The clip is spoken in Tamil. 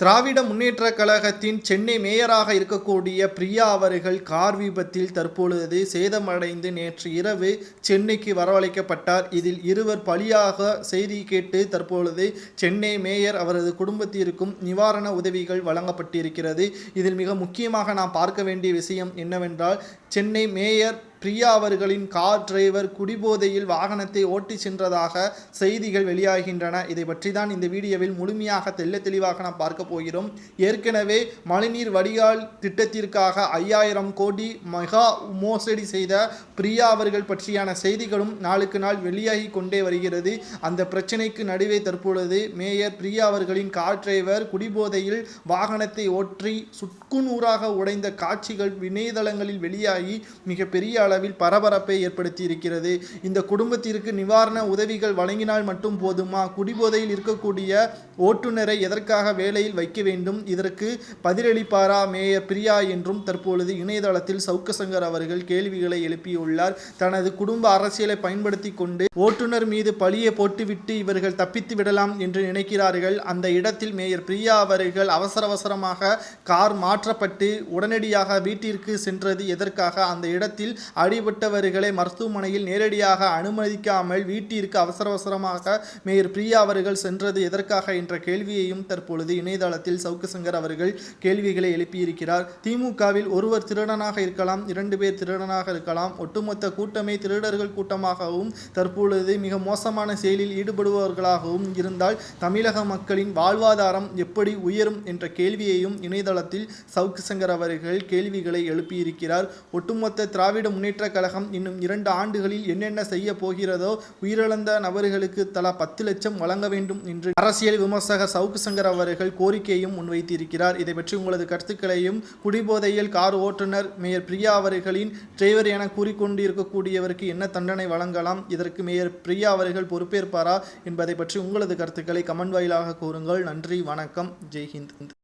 திராவிட முன்னேற்ற கழகத்தின் சென்னை மேயராக இருக்கக்கூடிய பிரியா அவர்கள் கார் விபத்தில் தற்பொழுது சேதமடைந்து நேற்று இரவு சென்னைக்கு வரவழைக்கப்பட்டார். இதில் இருவர் பலியாக செய்தி கேட்டு தற்பொழுது சென்னை மேயர் அவரது குடும்பத்திற்கும் நிவாரண உதவிகள் வழங்கப்பட்டிருக்கிறது. இதில் மிக முக்கியமாக நாம் பார்க்க வேண்டிய விஷயம் என்னவென்றால் சென்னை மேயர் பிரியா அவர்களின் கார் டிரைவர் குடிபோதையில் வாகனத்தை ஓட்டி சென்றதாக செய்திகள் வெளியாகின்றன. இதை பற்றி தான் இந்த வீடியோவில் முழுமையாக தெள்ள தெளிவாக நாம் பார்க்க போகிறோம். ஏற்கனவே மழைநீர் வடிகால் திட்டத்திற்காக ஐயாயிரம் கோடி மெகா மோசடி செய்த பிரியா அவர்கள் பற்றியான செய்திகளும் நாளுக்கு நாள் வெளியாகி கொண்டே வருகிறது. அந்த பிரச்சனைக்கு நடுவே தற்பொழுது மேயர் பிரியா அவர்களின் கார் டிரைவர் குடிபோதையில் வாகனத்தை ஓற்றி சுக்குநூறாக உடைந்த காட்சிகள் இணையதளங்களில் வெளியாகி மிகப்பெரிய அளவில் பரபரப்பை ஏற்படுத்தி இருக்கிறது இந்த குடும்பத்திற்கு நிவாரண உதவிகள் வழங்கினால் மட்டும் போதுமா? குடிபோதையில் இருக்கக்கூடிய ஓட்டுநரை எதற்காக வேலையில் வைக்க வேண்டும்? இதற்கு பதிலளிப்பாரா மேயர் பிரியா என்றும் தற்பொழுது இணையதளத்தில் சவுக்கசங்கர் அவர்கள் கேள்விகளை எழுப்பியுள்ளார். தனது குடும்ப அரசியலை பயன்படுத்தி கொண்டு ஓட்டுநர் மீது பழியை போட்டுவிட்டு இவர்கள் தப்பித்து விடலாம் என்று நினைக்கிறார்கள். அந்த இடத்தில் மேயர் பிரியா அவர்கள் அவசர அவசரமாக கார் மாற்றப்பட்டு உடனடியாக வீட்டிற்கு சென்றது. எதற்காக? அந்த இடத்தில் அடிபட்டவர்களை மருத்துவமனையில் நேரடியாக அனுமதிக்காமல் வீட்டிற்கு அவசர அவசரமாக மேயர் பிரியா அவர்கள் சென்றது. எதற்காக? என்று கேள்வியையும் தற்பொழுது இணையதளத்தில் சவுக்கசங்கர் அவர்கள் கேள்விகளை எழுப்பியிருக்கிறார். திமுகவில் ஒருவர் திருடனாக இருக்கலாம் இரண்டு பேர் திருடனாக இருக்கலாம். ஒட்டுமொத்த கூட்டமே திருடர்கள் கூட்டமாகவும் தற்பொழுது மிக மோசமான செயலில் ஈடுபடுபவர்களாகவும் இருந்தால் தமிழக மக்களின் வாழ்வாதாரம் எப்படி உயரும் என்ற கேள்வியையும் இணையதளத்தில் சவுக்கு சங்கர் அவர்கள் கேள்விகளை எழுப்பியிருக்கிறார். ஒட்டுமொத்த திராவிட முன்னேற்ற கழகம் இன்னும் இரண்டு ஆண்டுகளில் என்னென்ன செய்ய போகிறதோ உயிரிழந்த நபர்களுக்கு தலா பத்து லட்சம் வழங்க வேண்டும் என்று அரசியல் விமர்சனம் விமர்சகர் சவுக்கு சங்கர் அவர்கள் கோரிக்கையும் முன்வைத்திருக்கிறார். இதை பற்றி உங்களது கருத்துக்களையும் குடிபோதையில் கார் ஓட்டுநர் மேயர் பிரியா அவர்களின் டிரைவர் என கூறிக்கொண்டிருக்கக்கூடியவருக்கு என்ன தண்டனை வழங்கலாம்? இதற்கு மேயர் பிரியா அவர்கள் பொறுப்பேற்பாரா? என்பதை பற்றி உங்களது கருத்துக்களை கமெண்ட் வாயிலாக கூறுங்கள். நன்றி வணக்கம். ஜெய்ஹிந்த்.